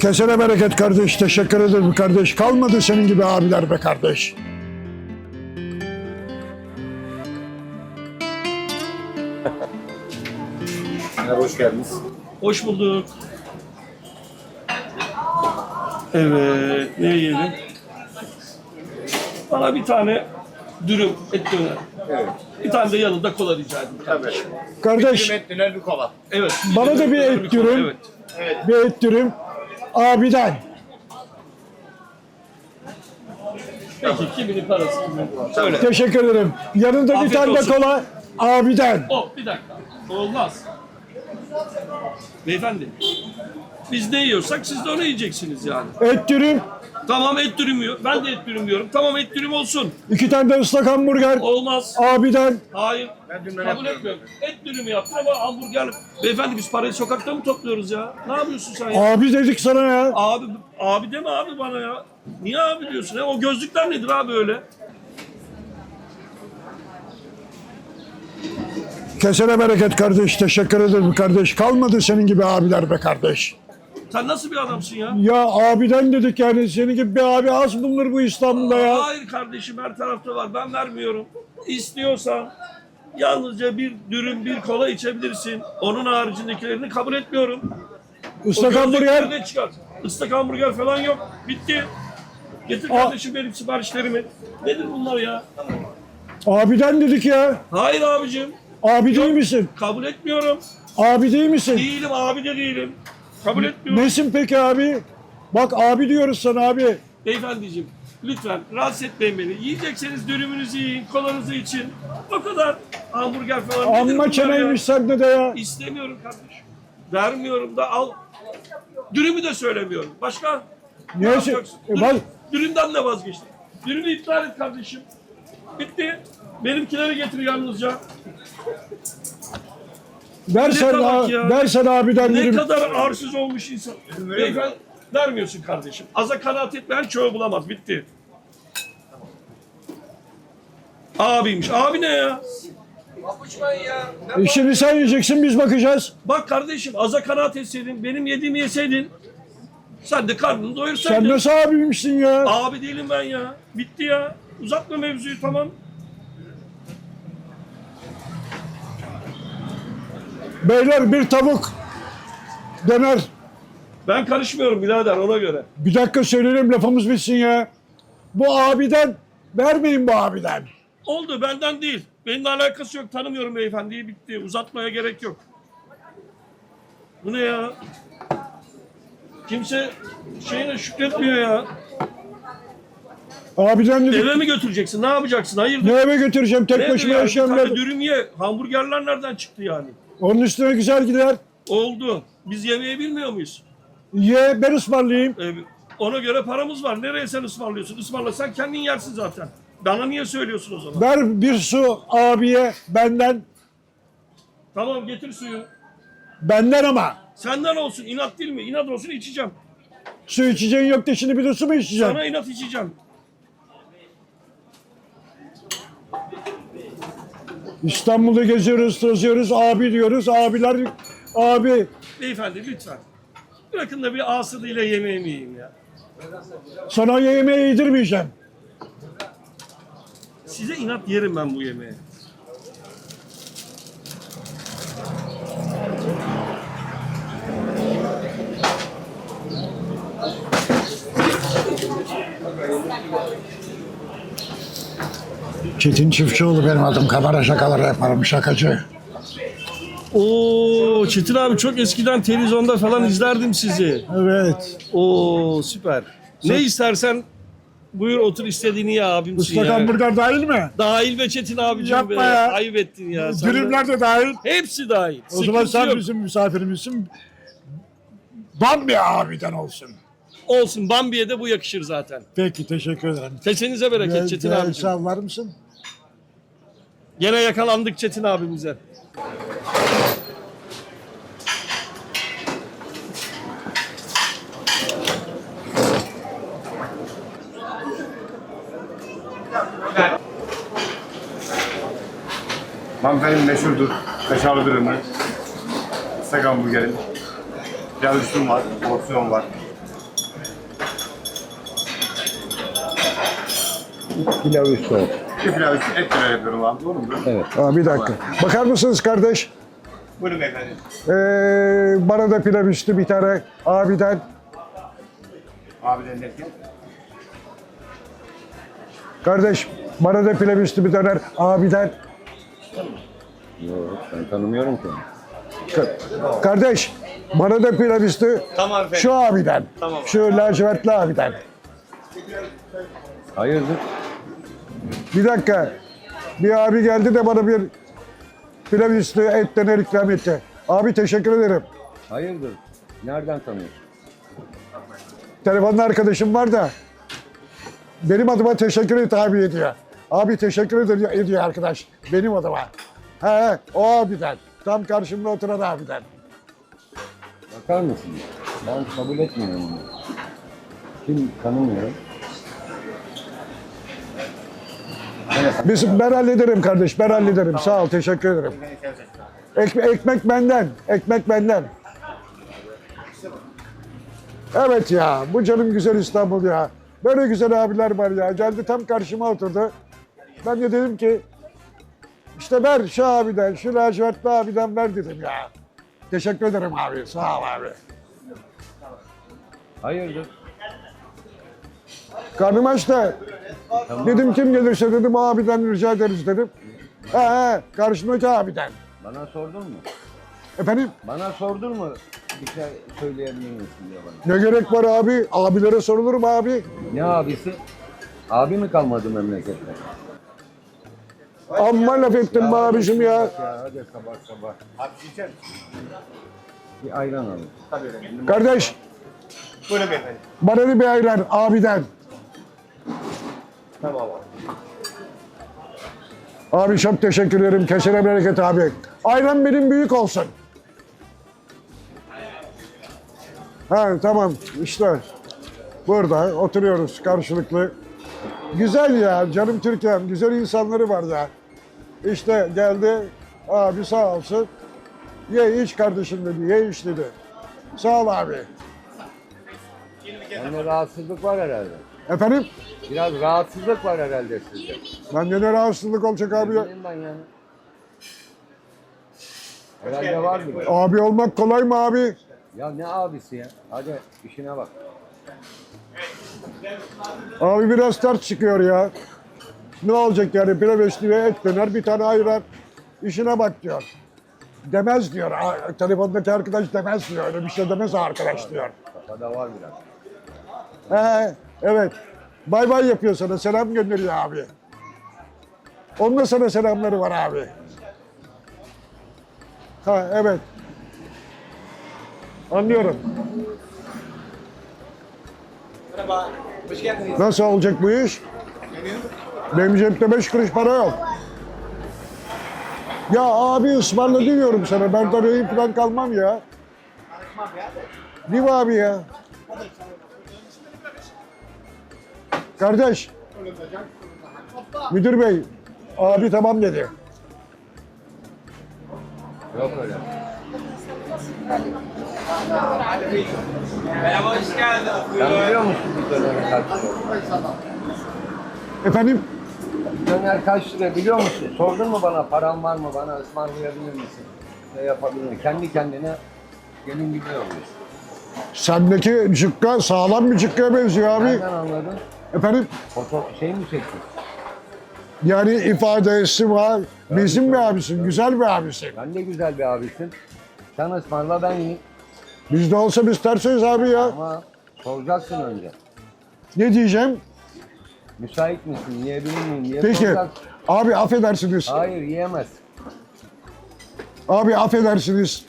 Kesene bereket kardeş. Teşekkür ederim kardeş. Kalmadı senin gibi abiler be kardeş. Merhaba, hoş geldiniz. Hoş bulduk. Evet, ne yiyelim? Bana bir tane dürüm et döner. Evet. Bir tane de yanında kola rica. Tabii. Kardeş et döner bir kola. Evet. Bana da bir et dürüm. Evet. bir et dürüm abiden. Peki kiminin parası kimin? Söyle. Teşekkür ederim. Yanında bir Afiyet tane de olsun. kola abiden. O bir dakika. Olmaz. Beyefendi. Biz ne yiyorsak siz de onu yiyeceksiniz yani. Et dürüm, Tamam et dürüm yiyor. Ben de et dürüm yiyorum. Tamam et dürüm olsun. iki tane de ıslak hamburger Olmaz. abiden. Hayır. Ben dürüm Kabul yapmıyorum. etmiyorum. Et dürümü yaptın ama hamburger. Beyefendi biz parayı sokakta mı topluyoruz ya? Ne yapıyorsun sen ya? Abi dedik sana ya. Abi, abi deme abi bana ya. Niye abi diyorsun? ya? O gözlükler nedir abi öyle? Kesene bereket kardeş. Teşekkür ederim kardeş. Kalmadı senin gibi abiler be kardeş. Sen nasıl bir adamsın ya? Ya abiden dedik yani. Senin gibi bir abi az bulunur bu İstanbul'da ya. Hayır kardeşim her tarafta var. Ben vermiyorum. İstiyorsan yalnızca bir dürüm, bir kola içebilirsin. Onun haricindekilerini kabul etmiyorum. Islak hamburger. de çıkart. Islak hamburger falan yok. Bitti. Getir Aa. kardeşim benim siparişlerimi. Nedir bunlar ya? Abiden dedik ya. Hayır abicim. Abi değil misin? Kabul etmiyorum. Abi değil misin? Değilim abi de değilim. Kabul etmiyorum. Nesin peki abi? Bak abi diyoruz sana abi. Beyefendiciğim lütfen rahatsız etmeyin beni. Yiyecekseniz dürümünüzü yiyin, kolanızı için. O kadar. Hamburger falan. Amma çeneymiş ya? sende de ya. İstemiyorum kardeşim. Vermiyorum da al. Dürümü de söylemiyorum. Başka? Ne Neyse. yapacaksın? E, Dürüm- bak, Dürümden de vazgeçtim. Dürümü iptal et kardeşim. Bitti. Benimkileri getir yalnızca. Versen, Ne a- ya. versen abiden Ne dedim. kadar arsız olmuş insan. Beyefendi vermiyorsun kardeşim. Aza kanaat etmeyen çoğu bulamaz. Bitti. Abiymiş. Abi ne ya? E şimdi sen yiyeceksin biz bakacağız. Bak kardeşim aza kanaat etseydin, benim yediğimi yeseydin. Sen de karnını Sen doyursaydın. nasıl abiymişsin ya? Abi değilim ben ya. Bitti ya. Uzatma mevzuyu tamam. Beyler bir tavuk döner. Ben karışmıyorum birader ona göre. Bir dakika söyleyelim lafımız bitsin ya. Bu abiden vermeyin bu abiden. Oldu benden değil. Benimle alakası yok. Tanımıyorum beyefendiyi. Bitti. Uzatmaya gerek yok. Bu ne ya? Kimse şeyine şükretmiyor ya. Abiden dedik. Eve mi götüreceksin? Ne yapacaksın? Hayırdır? Ne eve götüreceğim tek Nedir başıma ya? Bir yaşayan tane ben. dürüm ye. Hamburgerler nereden çıktı yani? Onun üstüne güzel gider. Oldu. Biz yemeği bilmiyor muyuz? Ye ben ısmarlayayım. Ee, ona göre paramız var. Nereye sen ısmarlıyorsun? Ismarlasan kendin yersin zaten. Bana niye söylüyorsun o zaman? Ver bir su abiye benden. Tamam getir suyu. Benden ama. Senden olsun. inat değil mi? İnat olsun içeceğim. Su içeceğin yok da şimdi bir de su mu içeceksin? Sana inat içeceğim. İstanbul'da geziyoruz, tozuyoruz, abi diyoruz. Abiler, abi. Beyefendi lütfen. Bırakın da bir asıdıyla yemeğimi yiyeyim ya. Sana yemeği yedirmeyeceğim. Size inat yerim ben bu yemeği. Çetin Çiftçioğlu benim adım. Kamera şakaları yaparım, şakacı. Oo Çetin abi çok eskiden televizyonda falan izlerdim sizi. Evet. Oo süper. Ne istersen buyur otur istediğini ya abimsin Islak ya. hamburger dahil mi? Dahil be Çetin abicim Yapma be. ya. Ayıp ettin ya. Sen de- Dürümler de dahil. Hepsi dahil. O zaman Sıkıntı sen yok. bizim misafirimizsin. Bambi abiden olsun. Olsun Bambi'ye de bu yakışır zaten. Peki teşekkür ederim. Kesenize bereket Çetin abicim. Sağ var mısın? Gene yakalandık Çetin abimize. Ankara'nın meşhurdur. Kaşarlı dürümü. Islak hamburgerim. Pilav üstüm var. Porsiyon var. Pilav üstü olsun. Bir pilav üstü et döner yapıyorum abi. Doğru mu? Evet. Ha, bir dakika. Bakar mısınız kardeş? Buyurun beyefendi. Ee, bana da pilav üstü bir tane abiden. Abiden derken. Kardeş bana da pilav üstü bir tane abiden. Yok ben tanımıyorum ki. Ka- Kardeş bana da pilav üstü Tamam efendim. şu abiden. Tamam. Şu lacivertli abiden. Hayırdır? Bir dakika. Bir abi geldi de bana bir pilav üstü et döner ikram etti. Abi teşekkür ederim. Hayırdır? Nereden tanıyorsun? Telefonda arkadaşım var da benim adıma teşekkür et abi ediyor. Abi teşekkür ediyor, ediyor arkadaş benim adıma. He, o abiden. Tam karşımda oturan abiden. Bakar mısın? Ben kabul etmiyorum onu. Kim tanımıyorum. Biz, ben hallederim kardeş, ben hallederim. Sağ ol, teşekkür ederim. Ek, ekmek benden, ekmek benden. Evet ya, bu canım güzel İstanbul ya. Böyle güzel abiler var ya. Geldi tam karşıma oturdu. Ben de dedim ki, işte ver şu abiden, şu lacivertli abiden ver dedim ya. Teşekkür ederim abi, sağ ol abi. Hayırdır? Karnım aç da dedim kim gelirse dedim abiden rica ederiz dedim. He he, karşımdaki abiden. Bana sordun mu? Efendim? Bana sordun mu? Bir şey söyleyebilir misin diye bana. Ne gerek var abi? Abilere sorulur mu abi? Ne abisi? Abi mi kalmadı memlekette? Amma laf ettin be abicim ya. Ya hadi sabah sabah. Abi içer? Bir ayran alın. Tabii efendim. Kardeş Buyurun beyefendi. bana bir ayran abiden. Tamam abi. Abi çok teşekkür ederim. Kesene bereket abi. Ayran benim büyük olsun. Ha tamam işte. Burada oturuyoruz karşılıklı. Güzel ya canım Türkiye'm. Güzel insanları var ya. İşte geldi abi sağ olsun. Ye iç kardeşim dedi. Ye iç dedi. Sağ ol abi. Bende rahatsızlık var herhalde. Efendim? Biraz rahatsızlık var herhalde sizde. Bende ne rahatsızlık olacak abi ya? Ben yani. Herhalde var mı? Abi olmak kolay mı abi? Ya ne abisi ya? Hadi işine bak. Abi biraz ters çıkıyor ya. Ne olacak yani pilav üstü ve et döner bir tane ayran. İşine bak diyor. Demez diyor. Aa, Telefondaki arkadaş demez diyor. Öyle bir şey demez arkadaş diyor. Kafada var biraz. He, evet. Bay bay yapıyor sana. Selam gönderiyor abi. Onun da sana selamları var abi. Ha evet. Anlıyorum. Merhaba. Hoş geldiniz. Nasıl olacak bu iş? Benim cepte beş kuruş para yok. Ya abi ısmarla diyorum sana. Ben tanıyayım falan kalmam ya. Değil mi abi ya? Kardeş. Müdür bey. Abi tamam dedi. Yok öyle. Merhaba hoş geldin. Sen biliyor musun bir döner kaç lira? Efendim? Döner kaç lira biliyor musun? Sordun mu bana param var mı bana ısmarlayabilir misin? Ne yapabilir miyim? Kendi kendine gelin gibi oluyor. Sendeki cukka sağlam bir cukkaya benziyor abi. Nereden anladın? Efendim? Foto şey mi çektin? Yani ifadesi var. Bizim bir abisin. Güzel bir abisin. Ben de güzel bir abisin. Sen ısmarla ben yiyeyim. Bizde olsa biz tersiyiz abi ya. Ama soracaksın önce. Ne diyeceğim? Müsait misin? Yiyebilir miyim? diye Peki. soracaksın. Abi affedersiniz. Hayır yiyemez. Abi affedersiniz.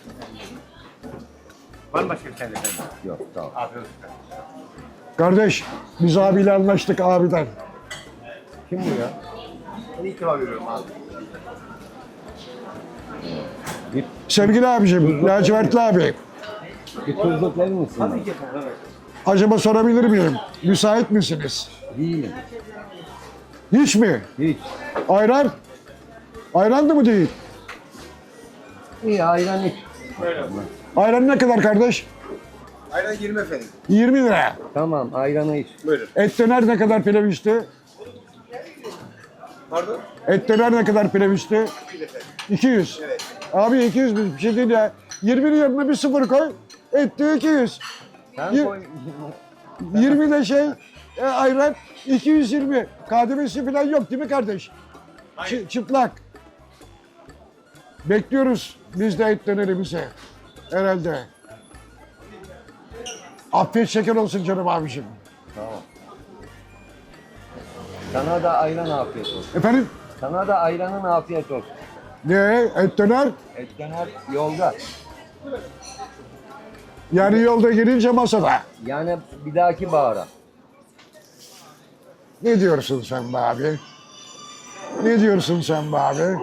Var mı başka bir şey efendim? Yok tamam. Afiyet olsun. Kardeş biz abiyle anlaştık abiden. Kim bu ya? İlk defa görüyorum abi. Bir, Sevgili abicim, lacivertli abi. bir tuzluk verir misin? bana? İlk defa evet. Acaba sorabilir miyim? Müsait misiniz? Değilim. Hiç mi? Hiç. Ayran? Ayran da mı değil? İyi ayran iç. Ayran ne kadar kardeş? Ayran 20 efendim. 20 lira. Tamam ayranı iç. Buyurun. Et döner ne kadar pilav üstü? Pardon? Et döner ne kadar pilav üstü? 200. Evet. Abi 200 bir şey değil ya. 20'nin yanına bir sıfır koy. Et diyor 200. Sen koy. 20 de şey e, ayran 220. KDV'si falan yok değil mi kardeş? Çı- çıplak. Bekliyoruz biz de et dönerimizi. Herhalde. Afiyet şeker olsun canım abiciğim. Tamam. Sana da ayran afiyet olsun. Efendim Sana da ayranın afiyet olsun. ne et döner? Et döner yolda. Yani yolda gelince masada. Yani bir dahaki bahara. Ne diyorsun sen be abi? Ne diyorsun sen be abi?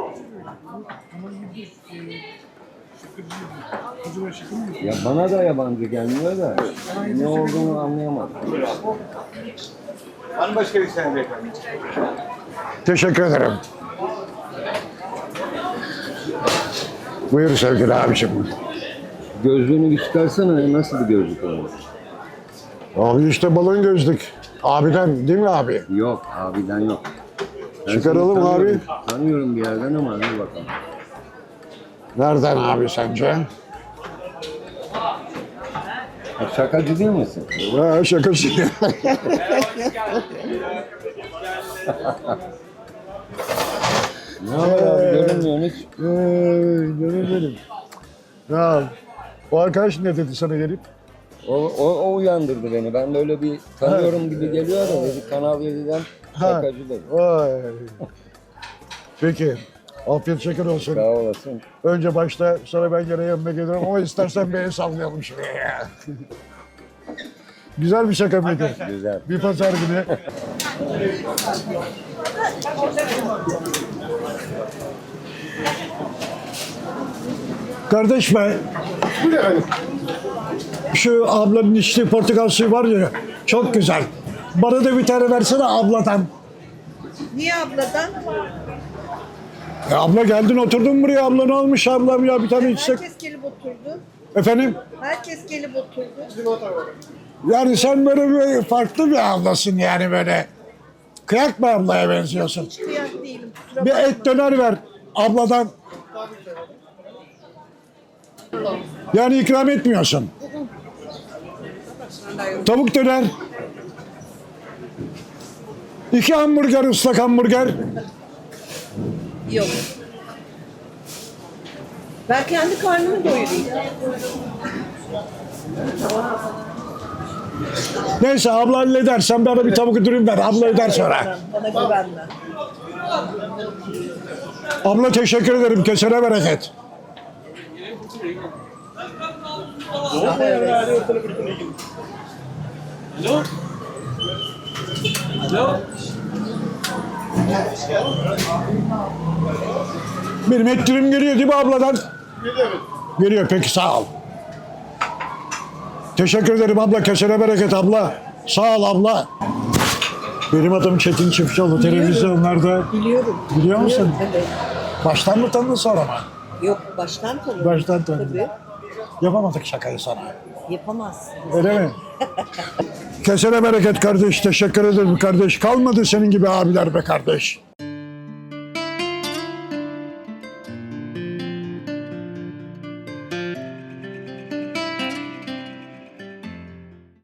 Ya bana da yabancı gelmiyor da ne olduğunu anlayamadım. Var mı başka bir isteyen beyefendi? Teşekkür ederim. Buyur sevgili abiciğim. Gözlüğünü bir çıkarsana nasıl bir gözlük olur? Abi işte balon gözlük. Abiden değil mi abi? Yok abiden yok. Ben Çıkaralım seni abi. tanıyorum. Tanıyorum bir yerden ama hadi bakalım. Nereden abi sence? Ha, Şakacı değil misin? Ha, şakası. Ne haber abi görünmüyorsun hiç. Canım benim. Ya, o arkadaş ne dedi sana gelip? O, o, o uyandırdı beni. Ben böyle bir tanıyorum gibi geliyor da dedi Kanal 7'den Ha. şakacı dedi. Vay. Peki. Afiyet şeker olsun. Sağ olasın. Önce başta sonra ben gene yanına gelirim ama istersen beni sallayalım şuraya ya. Güzel bir şaka mıydı? Güzel. Bir pazar günü. Kardeş be. Şu ablanın içtiği portakal suyu var ya çok güzel. Bana da bir tane versene abladan. Niye abladan? E abla geldin oturdun buraya abla ne olmuş ablam ya bir tane içsek. Herkes gelip oturdu. Efendim? Herkes gelip oturdu. Yani sen böyle bir farklı bir ablasın yani böyle. Kıyak mı ablaya benziyorsun? Hiç kıyak değilim. Bir et döner ver abladan. Yani ikram etmiyorsun. Tavuk döner. İki hamburger, ıslak hamburger. Yok. Ben kendi karnımı doyurayım. Neyse abla halleder. Sen bana bir tavuk dürüm ver. Abla öder sonra. Bana güvenme. Abla teşekkür ederim. Kesene bereket. Benim et dürüm geliyor değil mi abladan? Geliyor. Geliyor peki sağ ol. Teşekkür ederim abla. Kesene bereket abla. Sağ ol abla. Benim adım Çetin Çiftçioğlu. Televizyonlarda Biliyorum. biliyor musun? Evet. Baştan mı tanıdın sonra mı? Yok baştan tanıdım. Baştan tanıdım. Tabii. Yapamadık şakayı sana. Yapamazsın. Öyle mi? Kesene bereket kardeş. Teşekkür ederim kardeş. Kalmadı senin gibi abiler be kardeş.